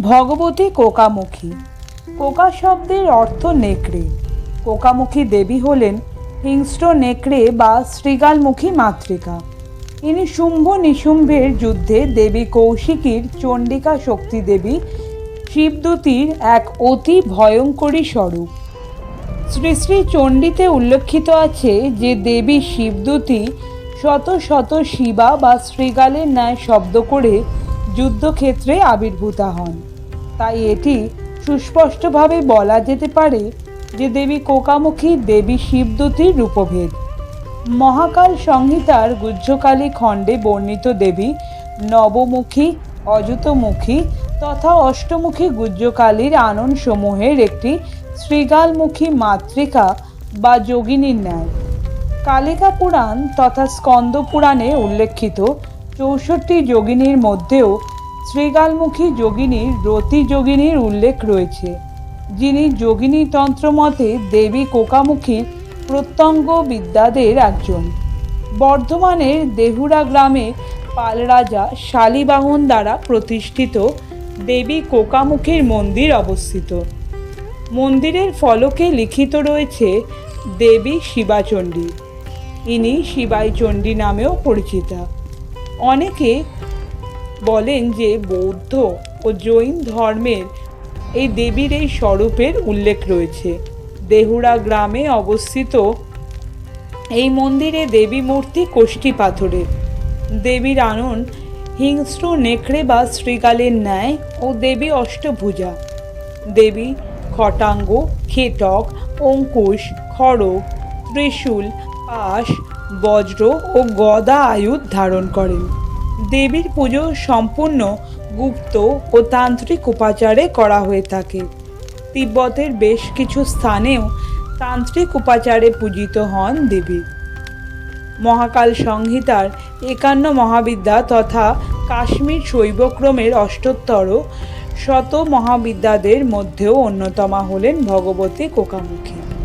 ভগবতী কোকামুখী। Coca শব্দের অর্থ নেকড়ে। কোকামুখী দেবী হলেন হিংস্র নেকড়ে বা শ্রীগালমুখী মাতৃকা। ইনি শুম্ভ নিশুম্ভের যুদ্ধে দেবী কৌশিকীর চণ্ডিকা শক্তি দেবী শিবদূতির এক অতি ভয়ঙ্করী স্বরূপ। শ্রী শ্রী চণ্ডীতে উল্লেখিত আছে যে দেবী শিবদূতী শত শত শিবা বা শ্রীগালের ন্যায় শব্দ করে যুদ্ধক্ষেত্রে আবির্ভূতা হন। তাই এটি সুস্পষ্টভাবে বলা যেতে পারে যে দেবী কোকামুখী দেবী শিবদূতির রূপভেদ। মহাকাল সংহিতার গুহ্যকালী খণ্ডে বর্ণিত দেবী নবমুখী, অযুতমুখী তথা অষ্টমুখী গুহ্যকালীর আনন সমূহের একটি শ্রীগালমুখী মাতৃকা বা যোগিনীর ন্যায়। কালিকা পুরাণ তথা স্কন্দ পুরাণে উল্লেখিত চৌষট্টি যোগিনীর মধ্যেও শ্রীগালমুখী যোগিনীর রতি যোগিনীর উল্লেখ রয়েছে, যিনি যোগিনী তন্ত্র মতে দেবী কোকামুখীর প্রত্যঙ্গ বিদ্যাদের একজন। বর্ধমানের দেহুরা গ্রামে পাল রাজা শালিবাহন দ্বারা প্রতিষ্ঠিত দেবী কোকামুখীর মন্দির অবস্থিত। মন্দিরের ফলকে লিখিত রয়েছে দেবী শিবাচণ্ডী। ইনি শিবাই চণ্ডী নামেও পরিচিতা। অনেকে বলেন যে বৌদ্ধ ও জৈন ধর্মের এই দেবীর এই স্বরূপের উল্লেখ রয়েছে। দেহুরা গ্রামে অবস্থিত এই মন্দিরে দেবী মূর্তি কোষ্ঠী পাথরের। দেবীর আনন হিংস্র নেকড়ে বা শ্রীকালের ন্যায় ও দেবী অষ্টভুজা। দেবী খটাঙ্গ, খেটক, অঙ্কুশ, খড়গ, ত্রিশূল, পাশ, বজ্র ও গদা আয়ুধ ধারণ করেন। দেবীর পুজো সম্পূর্ণ গুপ্ত ও তান্ত্রিক উপাচারে করা হয়ে থাকে। তিব্বতের বেশ কিছু স্থানেও তান্ত্রিক উপাচারে পূজিত হন দেবী। মহাকাল সংহিতার একান্ন মহাবিদ্যা তথা কাশ্মীর শৈবক্রমের অষ্টোত্তর শত মহাবিদ্যাদের মধ্যেও অন্যতমা হলেন ভগবতী কোকামুখী।